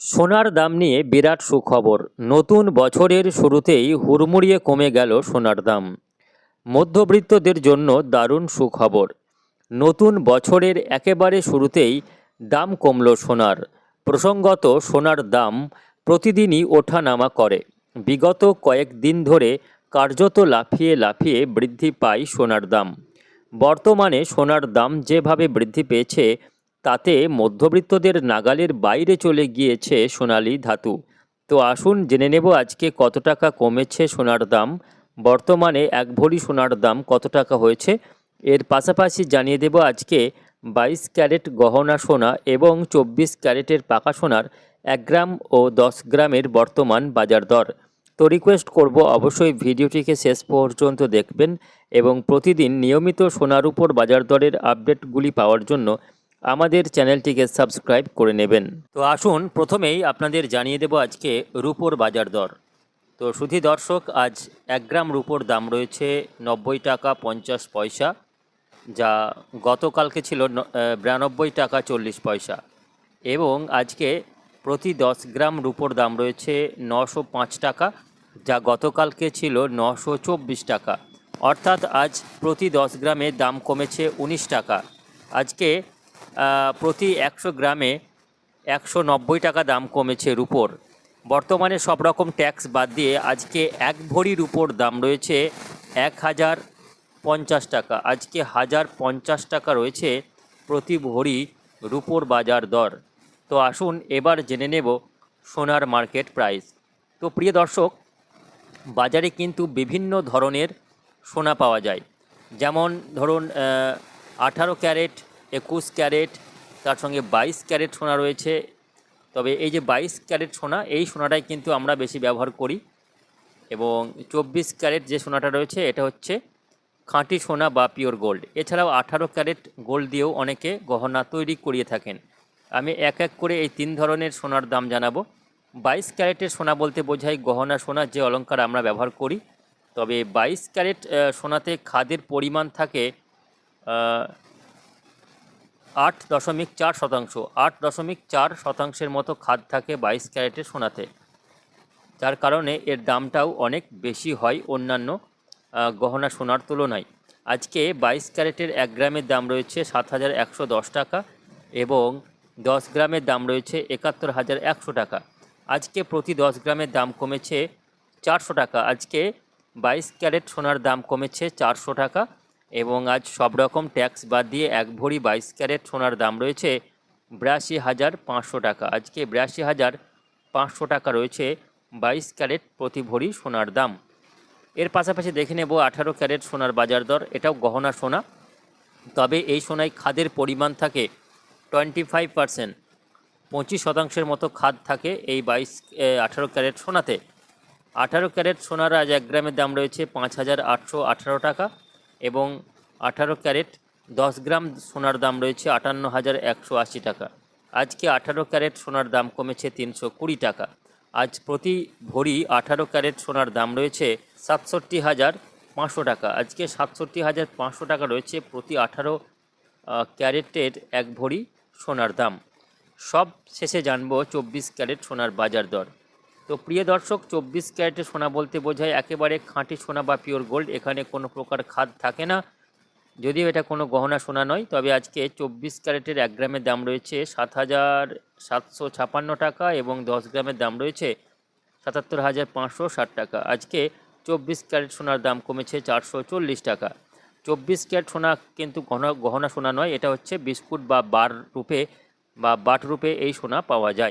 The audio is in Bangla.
সোনার দাম নিয়ে বিরাট সুখবর। নতুন বছরের শুরুতেই হুড়মুড়িয়ে কমে গেল সোনার দাম। মধ্যবিত্তদের জন্য দারুণ সুখবর। নতুন বছরের একেবারে শুরুতেই দাম কমল সোনার। প্রসঙ্গত সোনার দাম প্রতিদিনই ওঠানামা করে। বিগত কয়েকদিন ধরে কার্যত লাফিয়ে লাফিয়ে বৃদ্ধি পায় সোনার দাম। বর্তমানে সোনার দাম যেভাবে বৃদ্ধি পেয়েছে তাতে মধ্যবিত্তদের নাগালের বাইরে চলে গিয়েছে সোনালি ধাতু। তো আসুন জেনে নেব আজকে কত টাকা কমেছে সোনার দাম। বর্তমানে এক ভরি সোনার দাম কত টাকা হয়েছে? এর পাশাপাশি জানিয়ে দেব আজকে বাইশ ক্যারেট গহনা সোনা এবং চব্বিশ ক্যারেটের পাকা সোনার এক গ্রাম ও দশ গ্রামের বর্তমান বাজার দর। তো রিকোয়েস্ট করব অবশ্যই ভিডিওটিকে শেষ পর্যন্ত দেখবেন এবং প্রতিদিন নিয়মিত সোনার উপর বাজার দরের আপডেটগুলি পাওয়ার জন্য আমাদের চ্যানেলটিকে সাবস্ক্রাইব করে নেবেন। তো আসুন, প্রথমেই আপনাদের জানিয়ে দেব আজকে রুপোর বাজার দর। তো সুধী দর্শক, আজ এক গ্রাম রুপোর দাম রয়েছে নব্বই টাকা পঞ্চাশ পয়সা, যা গতকালকে ছিল বিরানব্বই টাকা চল্লিশ পয়সা। এবং আজকে প্রতি দশ গ্রাম রুপোর দাম রয়েছে নশো পাঁচ টাকা, যা গতকালকে ছিল নশো চব্বিশ টাকা। অর্থাৎ আজ প্রতি দশ গ্রামে দাম কমেছে উনিশ টাকা। আজকে প্রতি একশো গ্রামে একশো নব্বই টাকা দাম কমেছে রুপোর। বর্তমানে সব রকম ট্যাক্স বাদ দিয়ে আজকে এক ভরি রুপোর দাম রয়েছে এক হাজার পঞ্চাশ টাকা। আজকে হাজার পঞ্চাশ টাকা রয়েছে প্রতি ভরি রুপোর বাজার দর। তো আসুন এবার জেনে নেব সোনার মার্কেট প্রাইস। তো প্রিয় দর্শক, বাজারে কিন্তু বিভিন্ন ধরনের সোনা পাওয়া যায়। যেমন ধরুন আঠারো ক্যারেট একুশ ক্যারেট, তার সঙ্গে বাইশ ক্যারেট সোনা রয়েছে। তবে এই যে বাইশ ক্যারেট সোনা, এই সোনাটাই কিন্তু আমরা বেশি ব্যবহার করি। এবং চব্বিশ ক্যারেট যে সোনাটা রয়েছে, এটা হচ্ছে খাঁটি সোনা বা পিওর গোল্ড। এছাড়াও আঠারো ক্যারেট গোল্ড দিয়েও অনেকে গহনা তৈরি করিয়ে থাকেন। আমি এক এক করে এই তিন ধরনের সোনার দাম জানাব। বাইশ ক্যারেটের সোনা বলতে বোঝায় গহনা সোনা, যে অলংকার আমরা ব্যবহার করি। তবে বাইশ ক্যারেট সোনাতে খাদের পরিমাণ থাকে আট দশমিক চার শতাংশ। আট দশমিক চার শতাংশের মতো খাদ থাকে বাইশ ক্যারেটের সোনাতে। যার কারণে এর দামটাও অনেক বেশি হয় অন্যান্য গহনা সোনার তুলনায়। আজকে বাইশ ক্যারেটের এক গ্রামের দাম রয়েছে সাত হাজার একশো দশ টাকা এবং দশ গ্রামের দাম রয়েছে একাত্তর হাজার একশো টাকা। আজকে প্রতি দশ গ্রামের দাম কমেছে চারশো টাকা। আজকে বাইশ ক্যারেট সোনার দাম কমেছে চারশো টাকা। এবং আজ সব রকম ট্যাক্স বাদ দিয়ে এক ভরি বাইশ ক্যারেট সোনার দাম রয়েছে বিরাশি হাজার পাঁচশো টাকা। আজকে বিরাশি হাজার পাঁচশো টাকা রয়েছে বাইশ ক্যারেট প্রতি ভরি সোনার দাম। এর পাশাপাশি দেখে নেব আঠারো ক্যারেট সোনার বাজার দর। এটাও গহনা সোনা। তবে এই সোনায় খাদের পরিমাণ থাকে টোয়েন্টি ফাইভ পারসেন্ট। পঁচিশ শতাংশের মতো খাদ থাকে এই বাইশ আঠারো ক্যারেট সোনাতে। আঠারো ক্যারেট সোনার আজ এক গ্রামের দাম রয়েছে পাঁচ হাজার আটশো আঠারো টাকা। এবং আঠারো ক্যারেট দশ গ্রাম সোনার দাম রয়েছে আটান্ন হাজার একশো আশি টাকা। আজকে আঠারো ক্যারেট সোনার দাম কমেছে তিনশো কুড়ি টাকা। আজ প্রতি ভরি আঠারো ক্যারেট সোনার দাম রয়েছে সাতষট্টি হাজার পাঁচশো টাকা। আজকে সাতষট্টি হাজার পাঁচশো টাকা রয়েছে প্রতি আঠারো ক্যারেটের এক ভরি সোনার দাম। সব শেষে জানব চব্বিশ ক্যারেট সোনার বাজার দর। তো প্রিয় দর্শক, চব্বিশ ক্যারেটের সোনা বলতে বোঝায় একেবারে খাঁটি সোনা বা পিওর গোল্ড এখানে কোনো প্রকার খাদ থাকে না। যদিও এটা কোনো গহনা সোনা নয়, তবে আজকে চব্বিশ ক্যারেটের এক গ্রামের দাম রয়েছে সাত হাজার সাতশো ছাপান্ন টাকা এবং দশ গ্রামের দাম রয়েছে সাতাত্তর হাজার পাঁচশো ষাট টাকা। আজকে চব্বিশ ক্যারেট সোনার দাম কমেছে চারশো চল্লিশ টাকা। চব্বিশ ক্যারেট সোনা কিন্তু গহনা গহনা সোনা নয়, এটা হচ্ছে বিস্কুট বা বার রূপে বা বাট রূপে এই সোনা পাওয়া যায়।